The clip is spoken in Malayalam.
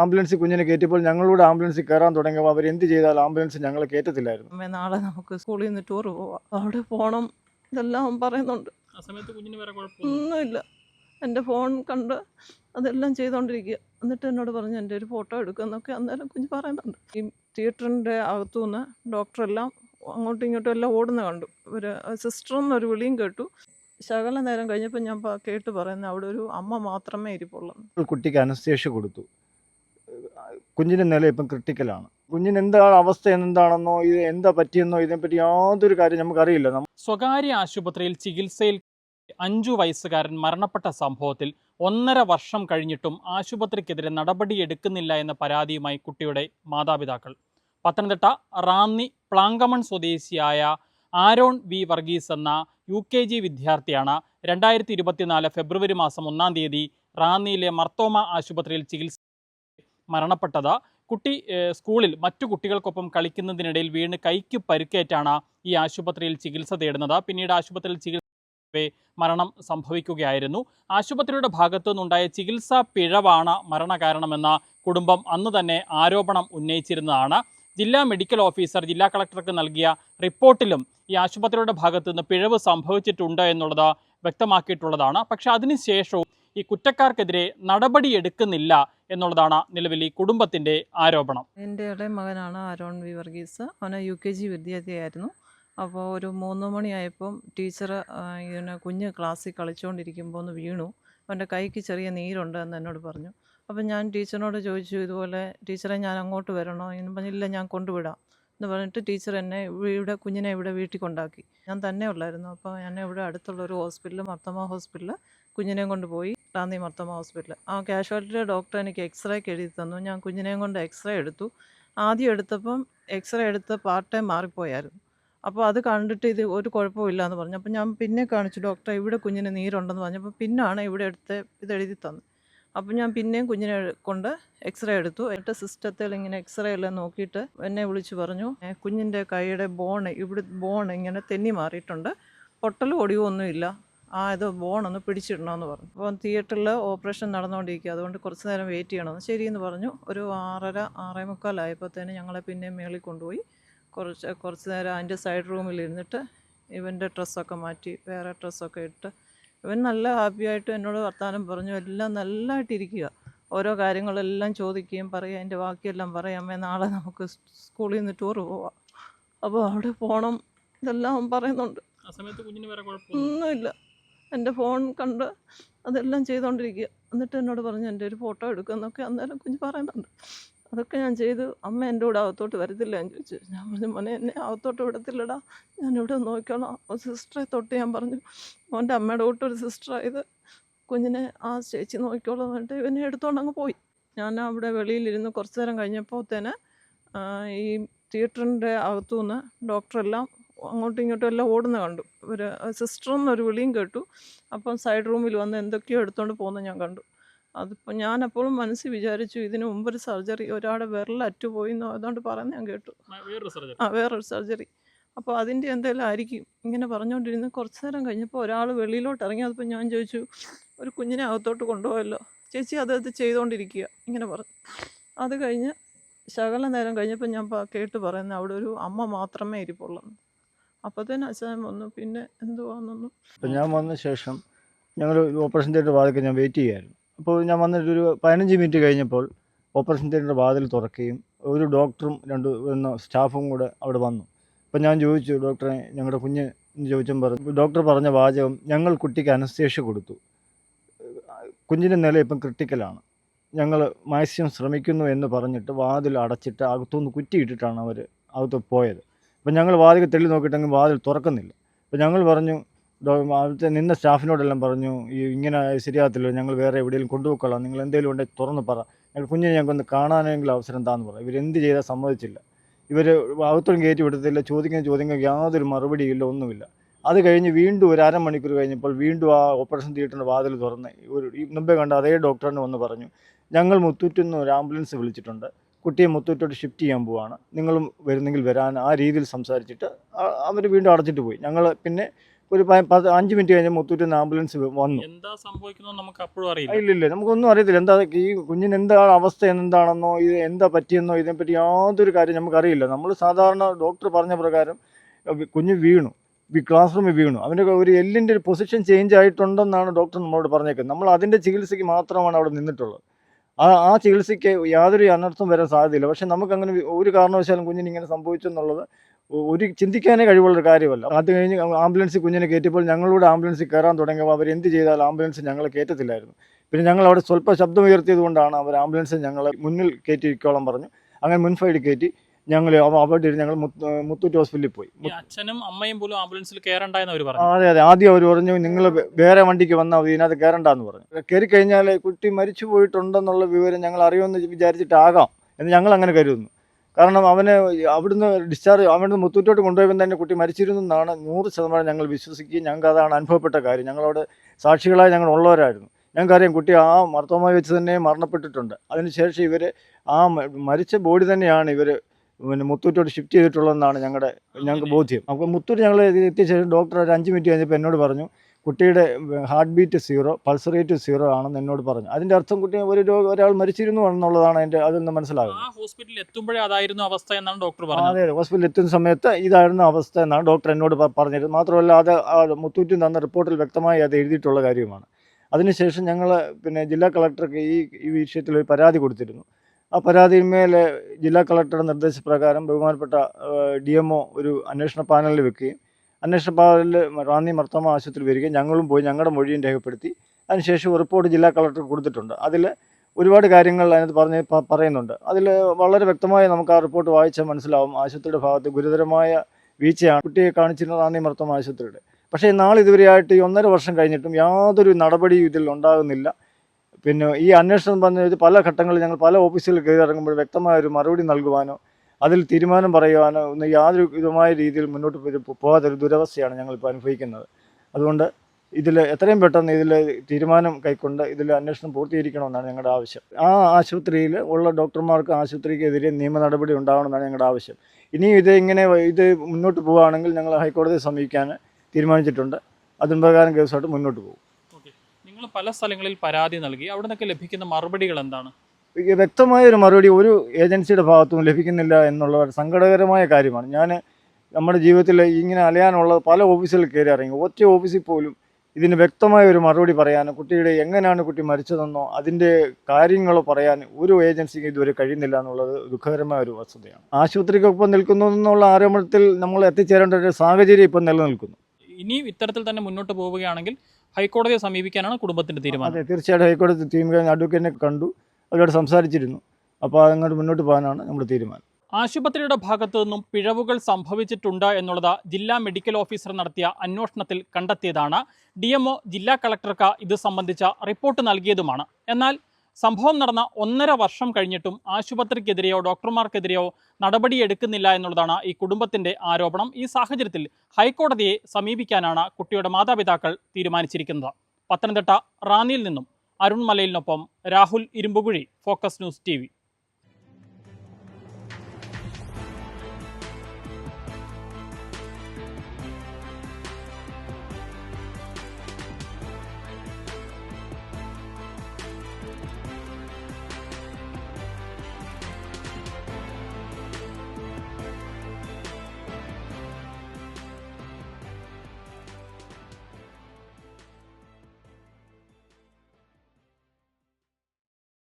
ആംബുലൻസ് കുഞ്ഞിനെ കയറ്റിയപ്പോൾ ഞങ്ങളോട് ആംബുലൻസ് കയറാൻ തുടങ്ങിയപ്പോൾ അവർ എന്ത് ചെയ്താൽ ആംബുലൻസ് ഞങ്ങളെ കയറ്റത്തില്ലായിരുന്നു. നാളെ നമുക്ക് സ്കൂളിൽ നിന്ന് ടൂർ പോവാം. അവിടെ പോകണം ഇതെല്ലാം പറയുന്നുണ്ട്. ആ സമയത്ത് കുഞ്ഞിന് വേറെ കുഴപ്പമൊന്നും ഒന്നുമില്ല. എന്റെ ഫോൺ കണ്ട് അതെല്ലാം ചെയ്തുകൊണ്ടിരിക്കുക എന്നിട്ട് എന്നോട് പറഞ്ഞു എന്റെ ഒരു ഫോട്ടോ എടുക്കുമെന്നൊക്കെ അന്നേരം കുഞ്ഞ് പറയുന്നുണ്ട്. ഈ തിയേറ്ററിന്റെ അകത്തുനിന്ന് ഡോക്ടറെല്ലാം അങ്ങോട്ടും ഇങ്ങോട്ടും എല്ലാം ഓടുന്ന കണ്ടു. ഒരു സിസ്റ്റർ എന്നൊരു വിളിയും കേട്ടു. ശകല നേരം കഴിഞ്ഞപ്പോൾ ഞാൻ കേട്ട് പറയുന്നത് അവിടെ ഒരു അമ്മ മാത്രമേ ഇരിപ്പുള്ളൂ കുട്ടിക്ക് അനസ്തേഷ്യ കൊടുത്തു. കുഞ്ഞിന്റെ നില ഇപ്പം ക്രിട്ടിക്കലാണ്. കുഞ്ഞിന് എന്താണ് അവസ്ഥ എന്താണെന്നോ ഇത് എന്താ പറ്റിയെന്നോ ഇതിനെപ്പറ്റി യാതൊരു കാര്യം നമുക്കറിയില്ല. സ്വകാര്യ ആശുപത്രിയിൽ ചികിത്സയിൽ അഞ്ചു വയസ്സുകാരൻ മരണപ്പെട്ട സംഭവത്തിൽ ഒന്നര വർഷം കഴിഞ്ഞിട്ടും ആശുപത്രിക്കെതിരെ നടപടിയെടുക്കുന്നില്ല എന്ന പരാതിയുമായി കുട്ടിയുടെ മാതാപിതാക്കൾ. പത്തനംതിട്ട റാന്നി പ്ലാങ്കമൺ സ്വദേശിയായ ആരോൺ വി വർഗീസ് എന്ന യു കെ ജി വിദ്യാർത്ഥിയാണ് രണ്ടായിരത്തി ഇരുപത്തിനാല് ഫെബ്രുവരി മാസം ഒന്നാം തീയതി റാന്നിയിലെ മർത്തോമ ആശുപത്രിയിൽ ചികിത്സ മരണപ്പെട്ടത്. കുട്ടി സ്കൂളിൽ മറ്റു കുട്ടികൾക്കൊപ്പം കളിക്കുന്നതിനിടയിൽ വീണ് കൈക്ക് പരുക്കേറ്റാണ് ഈ ആശുപത്രിയിൽ ചികിത്സ തേടുന്നത്. പിന്നീട് ആശുപത്രിയിൽ ചികിത്സ മരണം സംഭവിക്കുകയായിരുന്നു. ആശുപത്രിയുടെ ഭാഗത്തു നിന്നുണ്ടായ ചികിത്സാ പിഴവാണ് മരണകാരണമെന്ന കുടുംബം അന്ന് തന്നെ ആരോപണം ഉന്നയിച്ചിരുന്നതാണ്. ജില്ലാ മെഡിക്കൽ ഓഫീസർ ജില്ലാ കളക്ടർക്ക് നൽകിയ റിപ്പോർട്ടിലും ഈ ആശുപത്രിയുടെ ഭാഗത്തു നിന്ന് പിഴവ് സംഭവിച്ചിട്ടുണ്ട് എന്നുള്ളത് വ്യക്തമാക്കിയിട്ടുള്ളതാണ്. പക്ഷെ അതിനുശേഷവും ഈ കുറ്റക്കാർക്കെതിരെ നടപടിയെടുക്കുന്നില്ല എന്നുള്ളതാണ് നിലവിൽ ഈ കുടുംബത്തിന്റെ ആരോപണം. എന്റെ ഇളയ മകനാണ് ആരോൺ വി വർഗീസ്. അവന് യു കെ ജി വിദ്യാർത്ഥിയായിരുന്നു. അപ്പോൾ ഒരു മൂന്ന് മണിയായപ്പം ടീച്ചർ ഇങ്ങനെ കുഞ്ഞ് ക്ലാസ്സിൽ കളിച്ചുകൊണ്ടിരിക്കുമ്പോൾ ഒന്ന് വീണു. അവന്റെ കൈക്ക് ചെറിയ നീരുണ്ട് എന്ന് എന്നോട് പറഞ്ഞു. അപ്പം ഞാൻ ടീച്ചറിനോട് ചോദിച്ചു ഇതുപോലെ ടീച്ചറെ ഞാൻ അങ്ങോട്ട് വരണോ? എന്ന് പറഞ്ഞില്ല ഞാൻ കൊണ്ടുവിടാം. എന്ന് പറഞ്ഞിട്ട് ടീച്ചർ എന്നെ ഇവിടെ കുഞ്ഞിനെ ഇവിടെ വീട്ടിൽ കൊണ്ടാക്കി ഞാൻ തന്നെ ഉള്ളായിരുന്നു. അപ്പോൾ എന്നെ ഇവിടെ അടുത്തുള്ള ഒരു ഹോസ്പിറ്റൽ മർത്തമ ഹോസ്പിറ്റലിൽ കുഞ്ഞിനെയും കൊണ്ട് പോയി റാന്നി മർത്തമ ഹോസ്പിറ്റൽ ആ കാഷ്വാലിറ്റിയുടെ ഡോക്ടർ എനിക്ക് എക്സ്റേക്ക് എഴുതി തന്നു. ഞാൻ കുഞ്ഞിനെയും കൊണ്ട് എക്സ്റേ എടുത്തു. ആദ്യം എടുത്തപ്പം എക്സ്റേ എടുത്ത ടൈം മാറിപ്പോയായിരുന്നു. അപ്പോൾ അത് കണ്ടിട്ട് ഇത് ഒരു കുഴപ്പമില്ല എന്ന് പറഞ്ഞു. അപ്പോൾ ഞാൻ പിന്നെ കാണിച്ചു ഡോക്ടർ ഇവിടെ കുഞ്ഞിന് നീരുണ്ടെന്ന് പറഞ്ഞപ്പോൾ പിന്നാണ് ഇവിടെ എടുത്ത് ഇത് എഴുതി തന്നത് അപ്പോൾ ഞാൻ പിന്നെയും കുഞ്ഞിനെ കൊണ്ട് എക്സ്റേ എടുത്തു. എന്നിട്ട് സിസ്റ്റത്തിൽ ഇങ്ങനെ എക്സ്റേ എല്ലാം നോക്കിയിട്ട് എന്നെ വിളിച്ച് പറഞ്ഞു "ഏ, കുഞ്ഞിന്റെ കൈയുടെ ബോൺ ഇവിടെ ബോൺ ഇങ്ങനെ തെന്നി മാറിയിട്ടുണ്ട്. പൊട്ടലും ഒടിവും ഒന്നുമില്ല ആ ഇത് ബോൺ ഒന്ന് പിടിച്ചിടണമെന്ന് പറഞ്ഞു. അപ്പോൾ തിയേറ്ററിൽ ഓപ്പറേഷൻ നടന്നുകൊണ്ടിരിക്കുക അതുകൊണ്ട് കുറച്ച് നേരം വെയിറ്റ് ചെയ്യണമെന്ന് ശരിയെന്ന് പറഞ്ഞു. ഒരു ആറര ആറേ മുക്കാലായപ്പോഴത്തേന് ഞങ്ങളെ പിന്നെ മേളിൽ കൊണ്ടുപോയി. കുറച്ച് കുറച്ച് നേരം അതിന്റെ സൈഡ് റൂമിൽ ഇരുന്നിട്ട് ഇവന്റെ ഡ്രസ്സൊക്കെ മാറ്റി വേറെ ഡ്രസ്സൊക്കെ ഇട്ട്. ഇവൻ നല്ല ഹാപ്പിയായിട്ട് എന്നോട് വർത്തമാനം പറഞ്ഞു. എല്ലാം നല്ലതായിട്ടിരിക്കുക ഓരോ കാര്യങ്ങളെല്ലാം ചോദിക്കുകയും പറയുക അതിന്റെ ബാക്കിയെല്ലാം പറയാം അമ്മേ നാളെ നമുക്ക് സ്കൂളിൽ നിന്ന് ടൂർ പോവാം. അപ്പോൾ അവിടെ പോകണം ഇതെല്ലാം പറയുന്നുണ്ട്. ആ സമയത്ത് കുഞ്ഞിന് വേറെ കുഴപ്പമൊന്നും ഒന്നുമില്ല. എന്റെ ഫോൺ കണ്ട് അതെല്ലാം ചെയ്തുകൊണ്ടിരിക്കുക എന്നിട്ട് എന്നോട് പറഞ്ഞു എന്റെ ഒരു ഫോട്ടോ എടുക്കുമെന്നൊക്കെ അന്നേരം കുഞ്ഞ് പറയുന്നുണ്ട്. അതൊക്കെ ഞാൻ ചെയ്തു. അമ്മ എന്റെ കൂടെ അകത്തോട്ട് വരത്തില്ല എന്ന് ചോദിച്ചു. ഞാൻ പറഞ്ഞു മോനെ എന്നെ അകത്തോട്ട് വിടത്തില്ലടാ. ഞാനിവിടെ നോക്കിക്കോളാം. സിസ്റ്ററെ തൊട്ട് ഞാൻ പറഞ്ഞു മോന്റെ അമ്മയുടെ കൂട്ട് ഒരു സിസ്റ്ററായത് കുഞ്ഞിനെ ആ ചേച്ചി നോക്കിക്കോളാം. എന്നിട്ട് ഇവനെ എടുത്തോണ്ട് അങ്ങ് പോയി. ഞാൻ അവിടെ വെളിയിലിരുന്ന് കുറച്ച് നേരം കഴിഞ്ഞപ്പോൾ തന്നെ ഈ തിയേറ്ററിന്റെ അകത്തുനിന്ന് ഡോക്ടറെല്ലാം അങ്ങോട്ടും ഇങ്ങോട്ടും എല്ലാം ഓടുന്ന കണ്ടു. ഒരു സിസ്റ്റർ എന്നൊരു വിളിയും കേട്ടു. അപ്പം സൈഡ് റൂമിൽ വന്ന് എന്തൊക്കെയോ എടുത്തുകൊണ്ട് പോകുന്നത് ഞാൻ കണ്ടു. അതിപ്പോൾ ഞാൻ അപ്പോഴും മനസ്സിൽ വിചാരിച്ചു ഇതിന് മുമ്പൊരു സർജറി ഒരാളുടെ വിരലറ്റു പോയി എന്നോ അതുകൊണ്ട് പറയുന്നത് ഞാൻ കേട്ടു. ആ വേറൊരു സർജറി അപ്പോൾ അതിന്റെ എന്തെങ്കിലും ആയിരിക്കും. ഇങ്ങനെ പറഞ്ഞുകൊണ്ടിരുന്ന് കുറച്ച് നേരം കഴിഞ്ഞപ്പോൾ ഒരാൾ വെളിയിലോട്ട് ഇറങ്ങി. അതിപ്പോൾ ഞാൻ ചോദിച്ചു ഒരു കുഞ്ഞിനെ അകത്തോട്ട് കൊണ്ടുപോയല്ലോ? ചേച്ചി അത് അത് ചെയ്തുകൊണ്ടിരിക്കുക ഇങ്ങനെ പറഞ്ഞു. അത് കഴിഞ്ഞ് ശകല നേരം കഴിഞ്ഞപ്പോൾ ഞാൻ കേട്ട് പറയുന്നത് അവിടെ ഒരു അമ്മ മാത്രമേ ഇരിപ്പുള്ളൂ അപ്പോഴത്തേനും അച്ഛൻ വന്നു. പിന്നെ എന്തുവാന്നൊന്നും അപ്പം ഞാൻ വന്ന ശേഷം ഞങ്ങൾ ഓപ്പറേഷൻ തിയേറ്റർ വാതിൽക്ക് ഞാൻ വെയിറ്റ് ചെയ്യായിരുന്നു അപ്പോൾ ഞാൻ വന്നിട്ട് ഒരു പതിനഞ്ച് മിനിറ്റ് കഴിഞ്ഞപ്പോൾ ഓപ്പറേഷൻ തിയേറ്ററിന്റെ വാതിൽ തുറക്കുകയും ഒരു ഡോക്ടറും രണ്ട് സ്റ്റാഫും കൂടെ അവിടെ വന്നു. അപ്പം ഞാൻ ചോദിച്ചു ഡോക്ടറെ ഞങ്ങളുടെ കുഞ്ഞ് ചോദിച്ചും പറഞ്ഞു. ഡോക്ടർ പറഞ്ഞ വാചകം ഞങ്ങൾ കുട്ടിക്ക് അനസ്തേഷ്യ കൊടുത്തു. കുഞ്ഞിന്റെ നില ഇപ്പം ക്രിട്ടിക്കലാണ് ഞങ്ങൾ മാക്സിമം ശ്രമിക്കുന്നു എന്ന് പറഞ്ഞിട്ട് വാതിൽ അടച്ചിട്ട് അകത്തുനിന്ന് കുറ്റിയിട്ടിട്ടാണ് അവർ അകത്ത് പോയത്. അപ്പം ഞങ്ങൾ വാതിൽ തെളി നോക്കിയിട്ടെങ്കിൽ വാതിൽ തുറക്കുന്നില്ല. അപ്പം ഞങ്ങൾ പറഞ്ഞു അവിടുത്തെ നിന്ന സ്റ്റാഫിനോടെല്ലാം പറഞ്ഞു ഈ ഇങ്ങനെ ശരിയാകത്തില്ല ഞങ്ങൾ വേറെ എവിടെയെങ്കിലും കൊണ്ടുപോയിക്കൊള്ളാം നിങ്ങൾ എന്തെങ്കിലും ഉണ്ടെങ്കിൽ തുറന്ന് പറ. ഞങ്ങൾ കുഞ്ഞിനെ ഞങ്ങൾക്കൊന്ന് കാണാനെങ്കിലും അവസരം താന്ന് പറ. ഇവരെന്ത് ചെയ്താൽ സമ്മതിച്ചില്ല. ഇവർ അകത്തോളം കയറ്റി വിടത്തില്ല ചോദിക്കുന്ന ചോദ്യങ്ങൾക്ക് യാതൊരു മറുപടിയില്ല ഒന്നുമില്ല. അത് കഴിഞ്ഞ് വീണ്ടും ഒരു അരമണിക്കൂർ കഴിഞ്ഞപ്പോൾ വീണ്ടും ആ ഓപ്പറേഷൻ തിയേറ്ററിന്റെ വാതിൽ തുറന്ന് ഒരു മുമ്പേ കണ്ട അതേ ഡോക്ടറിന് വന്ന് പറഞ്ഞു ഞങ്ങൾ മുത്തൂറ്റിൽ നിന്ന് ഒരു ആംബുലൻസ് വിളിച്ചിട്ടുണ്ട്. കുട്ടിയെ മുത്തൂറ്റോട്ട് ഷിഫ്റ്റ് ചെയ്യാൻ പോവാണ്. നിങ്ങളും വരുന്നെങ്കിൽ വരാൻ ആ രീതിയിൽ സംസാരിച്ചിട്ട് അവർ വീണ്ടും അടച്ചിട്ട് പോയി. ഞങ്ങൾ പിന്നെ ഒരു പത്ത് അഞ്ച് മിനിറ്റ് കഴിഞ്ഞ് മുത്തൂറ്റിൽ നിന്ന് ആംബുലൻസ് വന്നു. എന്താ സംഭവിക്കുന്നത് നമുക്ക് അപ്പോഴും അറിയില്ല. ഇല്ല ഇല്ല നമുക്കൊന്നും അറിയത്തില്ല. എന്താ ഈ കുഞ്ഞിന് എന്താണ് അവസ്ഥ എന്താണെന്നോ ഇത് എന്താ പറ്റിയെന്നോ ഇതിനെപ്പറ്റി യാതൊരു കാര്യം നമുക്കറിയില്ല. നമ്മൾ സാധാരണ ഡോക്ടർ പറഞ്ഞ പ്രകാരം കുഞ്ഞ് വീണു. ഈ ക്ലാസ് റൂമിൽ വീണു. അവന്റെ ഒരു എല്ലിന്റെ ഒരു പൊസിഷൻ ചേഞ്ച് ആയിട്ടുണ്ടെന്നാണ് ഡോക്ടർ നമ്മളോട് പറഞ്ഞേക്കുന്നത്. നമ്മൾ അതിന്റെ ചികിത്സയ്ക്ക് മാത്രമാണ് അവിടെ നിന്നിട്ടുള്ളത്. ആ ആ ചികിത്സയ്ക്ക് യാതൊരു അനർത്ഥം വരാൻ സാധ്യതയില്ല. പക്ഷെ നമുക്കങ്ങനെ ഒരു കാരണവശാലും കുഞ്ഞിന് ഇങ്ങനെ സംഭവിച്ചു എന്നുള്ളത് ഒരു ചിന്തിക്കാനേ കഴിവുള്ള ഒരു കാര്യമല്ല. അത് കഴിഞ്ഞ് ആംബുലൻസിൽ കുഞ്ഞിനെ കയറ്റിയപ്പോൾ ഞങ്ങളോട് ആംബുലൻസിൽ കയറാൻ തുടങ്ങിയപ്പോൾ അവർ എന്ത് ആംബുലൻസ് ഞങ്ങളെ കയറ്റത്തില്ലായിരുന്നു. പിന്നെ ഞങ്ങൾ അവിടെ സ്വല്പം ശബ്ദം ഉയർത്തിയത് കൊണ്ടാണ് അവർ ആംബുലൻസ് ഞങ്ങളെ മുന്നിൽ കയറ്റിക്കോളം പറഞ്ഞു. അങ്ങനെ മുൻഫൈഡ് കയറ്റി. ഞങ്ങൾ അവിടെ ഇരുന്ന് ഞങ്ങൾ മുത്ത് മുത്തൂറ്റ് ഹോസ്പിറ്റലിൽ പോയി. അച്ഛനും അമ്മയും പോലും ആംബുലൻസിൽ അവർ പറഞ്ഞു. അതെ അതെ. ആദ്യം അവർ പറഞ്ഞു നിങ്ങൾ വേറെ വണ്ടിക്ക് വന്നാൽ മതി ഇതിനകത്ത് കയറണ്ടെന്ന് പറഞ്ഞു. കയറി കഴിഞ്ഞാൽ കുട്ടി മരിച്ചു പോയിട്ടുണ്ടെന്നുള്ള വിവരം ഞങ്ങൾ അറിയുമെന്ന് വിചാരിച്ചിട്ടാകാം എന്ന് ഞങ്ങൾ അങ്ങനെ കരുതുന്നു. കാരണം അവന് അവിടുന്ന് ഡിസ്ചാർജ് അവിടുന്ന് മുത്തൂറ്റോട്ട് കൊണ്ടുപോയപ്പോൾ തന്നെ കുട്ടി മരിച്ചിരുന്നു എന്നാണ് നൂറ് ശതമാനം ഞങ്ങൾ വിശ്വസിക്കുകയും ഞങ്ങൾക്ക് അതാണ് അനുഭവപ്പെട്ട കാര്യം. ഞങ്ങളവിടെ സാക്ഷികളായി ഞങ്ങൾ ഉള്ളവരായിരുന്നു. ഞങ്ങൾക്കറിയാം കുട്ടി ആ മർത്തോമായി വെച്ച് തന്നെ മരണപ്പെട്ടിട്ടുണ്ട്. അതിനുശേഷം ഇവർ ആ മരിച്ച ബോഡി തന്നെയാണ് ഇവർ പിന്നെ മുത്തൂറ്റോട് ഷിഫ്റ്റ് ചെയ്തിട്ടുള്ളതെന്നാണ് ഞങ്ങളുടെ ഞങ്ങൾക്ക് ബോധ്യം. അപ്പോൾ മുത്തൂറ്റ് ഞങ്ങൾ എത്തിയ ശേഷം ഡോക്ടർ ഒരു അഞ്ച് മിനിറ്റ് കഴിഞ്ഞപ്പോൾ എന്നോട് പറഞ്ഞു കുട്ടിയുടെ heart beat zero pulse rate zero ആണെന്ന് എന്നോട് പറഞ്ഞു. അതിന്റെ അർത്ഥം കുട്ടി ഒരു രോഗം ഒരാൾ മരിച്ചിരുന്നു എന്നുള്ളതാണ് എന്റെ അതൊന്ന് മനസ്സിലാകുന്നത്. ആ ഹോസ്പിറ്റലിൽ എത്തുമ്പോഴേ അതായിരുന്നു അവസ്ഥ എന്നാണ് ഡോക്ടർ പറഞ്ഞത്. അതെ അതെ. ഹോസ്പിറ്റലിൽ എത്തുന്ന സമയത്ത് ഇതായിരുന്നു അവസ്ഥ എന്നാണ് ഡോക്ടർ എന്നോട് പറഞ്ഞത്. മാത്രമല്ല അത് മുത്തൂറ്റി തന്ന റിപ്പോർട്ടിൽ വ്യക്തമായി അത് എഴുതിയിട്ടുള്ള കാര്യമാണ്. അതിനുശേഷം ഞങ്ങൾ പിന്നെ ജില്ലാ കളക്ടർക്ക് ഈ ഈ വിഷയത്തിൽ ഒരു പരാതി കൊടുത്തിരുന്നു. ആ പരാതിയിന്മേൽ ജില്ലാ കളക്ടറുടെ നിർദ്ദേശപ്രകാരം ബഹുമാനപ്പെട്ട ഡി ഒരു അന്വേഷണ പാനലിൽ വെക്കുകയും അന്വേഷണ പാനലിൽ റാന്നി മർത്തമ ആശുപത്രി വരികയും ഞങ്ങളും പോയി ഞങ്ങളുടെ മൊഴിയും രേഖപ്പെടുത്തി അതിനുശേഷം റിപ്പോർട്ട് ജില്ലാ കളക്ടർ കൊടുത്തിട്ടുണ്ട്. അതിൽ ഒരുപാട് കാര്യങ്ങൾ അതിനകത്ത് പറഞ്ഞ് പറയുന്നുണ്ട്. അതിൽ വളരെ വ്യക്തമായി നമുക്ക് ആ റിപ്പോർട്ട് വായിച്ചാൽ മനസ്സിലാവും. ആശുപത്രിയുടെ ഭാഗത്ത് ഗുരുതരമായ വീഴ്ചയാണ് കുട്ടിയെ കാണിച്ചിരുന്നത് റാന്നി മർത്തമ ആശുപത്രിയുടെ. പക്ഷേ നാളിതുവരെയായിട്ട് ഈ ഒന്നര വർഷം കഴിഞ്ഞിട്ടും യാതൊരു നടപടിയും ഇതിൽ ഉണ്ടാകുന്നില്ല. പിന്നെ ഈ അന്വേഷണം പറഞ്ഞത് പല ഘട്ടങ്ങളിൽ ഞങ്ങൾ പല ഓഫീസുകളിൽ കയറി ഇറങ്ങുമ്പോൾ വ്യക്തമായ ഒരു മറുപടി നൽകുവാനോ അതിൽ തീരുമാനം പറയുവാനോ ഒന്നും യാതൊരു വിധമായ രീതിയിൽ മുന്നോട്ട് പോകാത്തൊരു ദുരവസ്ഥയാണ് ഞങ്ങളിപ്പോൾ അനുഭവിക്കുന്നത്. അതുകൊണ്ട് ഇതിൽ എത്രയും പെട്ടെന്ന് ഇതിൽ തീരുമാനം കൈക്കൊണ്ട് ഇതിൽ അന്വേഷണം പൂർത്തീകരിക്കണമെന്നാണ് ഞങ്ങളുടെ ആവശ്യം. ആ ആശുപത്രിയിൽ ഉള്ള ഡോക്ടർമാർക്ക് ആശുപത്രിക്കെതിരെ നിയമ നടപടി ഉണ്ടാവണമെന്നാണ് ഞങ്ങളുടെ ആവശ്യം. ഇനിയും ഇത് ഇങ്ങനെ ഇത് മുന്നോട്ട് പോവുകയാണെങ്കിൽ ഞങ്ങൾ ഹൈക്കോടതിയെ സമീപിക്കാൻ തീരുമാനിച്ചിട്ടുണ്ട്. അതിൻ പ്രകാരം കേസുമായിട്ട് മുന്നോട്ട് പോകും. നിങ്ങൾ പല സ്ഥലങ്ങളിൽ പരാതി നൽകി അവിടെ നിന്നൊക്കെ ലഭിക്കുന്ന മറുപടികൾ എന്താണ്? വ്യക്തമായ ഒരു മറുപടി ഒരു ഏജൻസിയുടെ ഭാഗത്തും ലഭിക്കുന്നില്ല എന്നുള്ള സങ്കടകരമായ കാര്യമാണ്. ഞാൻ നമ്മുടെ ജീവിതത്തിൽ ഇങ്ങനെ അലയാനുള്ള പല ഓഫീസുകളിൽ കയറി ഇറങ്ങി. ഒറ്റ ഓഫീസിൽ പോലും ഇതിന് വ്യക്തമായ ഒരു മറുപടി പറയാൻ കുട്ടിയുടെ എങ്ങനെയാണ് കുട്ടി മരിച്ചതെന്നോ അതിന്റെ കാര്യങ്ങളോ പറയാൻ ഒരു ഏജൻസിക്ക് ഇതുവരെ കഴിയുന്നില്ല എന്നുള്ളത് ദുഃഖകരമായ ഒരു വസ്തുതയാണ്. ആശുപത്രിക്കൊപ്പം നിൽക്കുന്നു എന്നുള്ള ആരോപണത്തിൽ നമ്മൾ എത്തിച്ചേരേണ്ട ഒരു സാഹചര്യം ഇപ്പം നിലനിൽക്കുന്നു. ഇനിയും ഇത്തരത്തിൽ തന്നെ മുന്നോട്ട് പോവുകയാണെങ്കിൽ ഹൈക്കോടതിയെ സമീപിക്കാനാണ് കുടുംബത്തിന്റെ തീരുമാനം. അതെ തീർച്ചയായിട്ടും ഹൈക്കോടതി തീരുമാനം അഡ്വക്കേറ്റിനെ കണ്ടു. അവരോട് സംസാരിച്ചിരുന്നു. അപ്പോൾ അതങ്ങോട്ട് മുന്നോട്ട് പോകാനാണ് നമ്മുടെ തീരുമാനം. ആശുപത്രിയുടെ ഭാഗത്തു നിന്നും പിഴവുകൾ സംഭവിച്ചിട്ടുണ്ട് എന്നുള്ളത് ജില്ലാ മെഡിക്കൽ ഓഫീസർ നടത്തിയ അന്വേഷണത്തിൽ കണ്ടെത്തിയതാണ്. ഡി ജില്ലാ കളക്ടർക്ക് ഇത് സംബന്ധിച്ച റിപ്പോർട്ട് നൽകിയതുമാണ്. എന്നാൽ സംഭവം നടന്ന ഒന്നര വർഷം കഴിഞ്ഞിട്ടും ആശുപത്രിക്കെതിരെയോ ഡോക്ടർമാർക്കെതിരെയോ നടപടി എടുക്കുന്നില്ല എന്നുള്ളതാണ് ഈ കുടുംബത്തിന്റെ ആരോപണം. ഈ സാഹചര്യത്തിൽ ഹൈക്കോടതിയെ സമീപിക്കാനാണ് കുട്ടിയുടെ മാതാപിതാക്കൾ തീരുമാനിച്ചിരിക്കുന്നത്. പത്തനംതിട്ട റാന്നിയിൽ നിന്നും Arun മലയിലിനൊപ്പം Rahul Irumbukuzhi focus news T